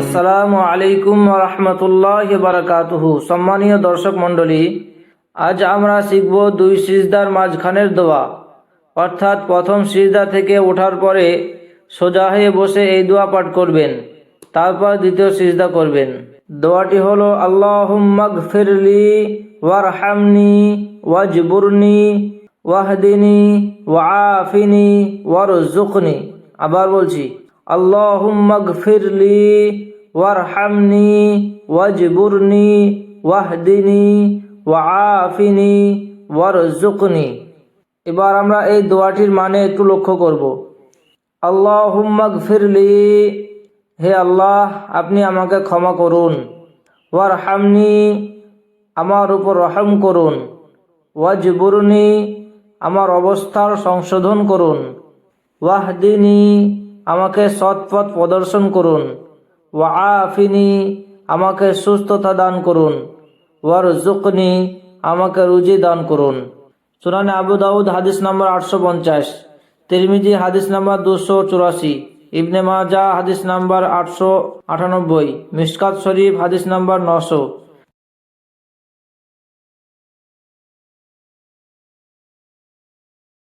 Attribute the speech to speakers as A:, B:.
A: আসসালামু আলাইকুম রহমতুল্লাহ বারাকাতুহু। সম্মানীয় দর্শক মণ্ডলী, আজ আমরা শিখব দুই সিজদার মাঝখানের দোয়া। অর্থাৎ প্রথম সিজদা থেকে ওঠার পরে সোজা হয়ে বসে এই দোয়া পাঠ করবেন, তারপর দ্বিতীয় সিজদা করবেন। দোয়াটি হলো আল্লাহুম্মাগ ফিরলি ওয়ারহামনি ওয়াজবুরনি ওয়াহদিনি ওয়াআফিনি ওয়ারজুকনি আবার বলছি আল্লাহুম্মাগ ফিরলি ওয়ারহামনি, ওয়াজবুরনি, ওয়াহদিনি, ওয়াআফিনি ওয়ারজুকনি এবার আমরা এই দোয়াটির মানে একটু লক্ষ্য করব। আল্লাহুম্মাগ ফিরলি হে আল্লাহ, আপনি আমাকে ক্ষমা করুন। ওয়ারহামনি, আমার উপর রহম করুন। ওয়াজবুরনি, আমার অবস্থার সংশোধন করুন। ওয়াহদিনী আমাকে সৎপথ প্রদর্শন করুন। ওয়াআফিনি, আমাকে সুস্থতা দান করুন। ওয়ার জুকনি আমাকে রুজি দান করুন। সুনানে আবু দাউদ, হাদিস নম্বর আটশো পঞ্চাশ। তিরমিজি, হাদিস নম্বর দুশো চুরাশি। ইবনে মাজা হাদিস নাম্বার আটশো আটানব্বই। মিসকাত শরীফ, হাদিস নাম্বার নশো।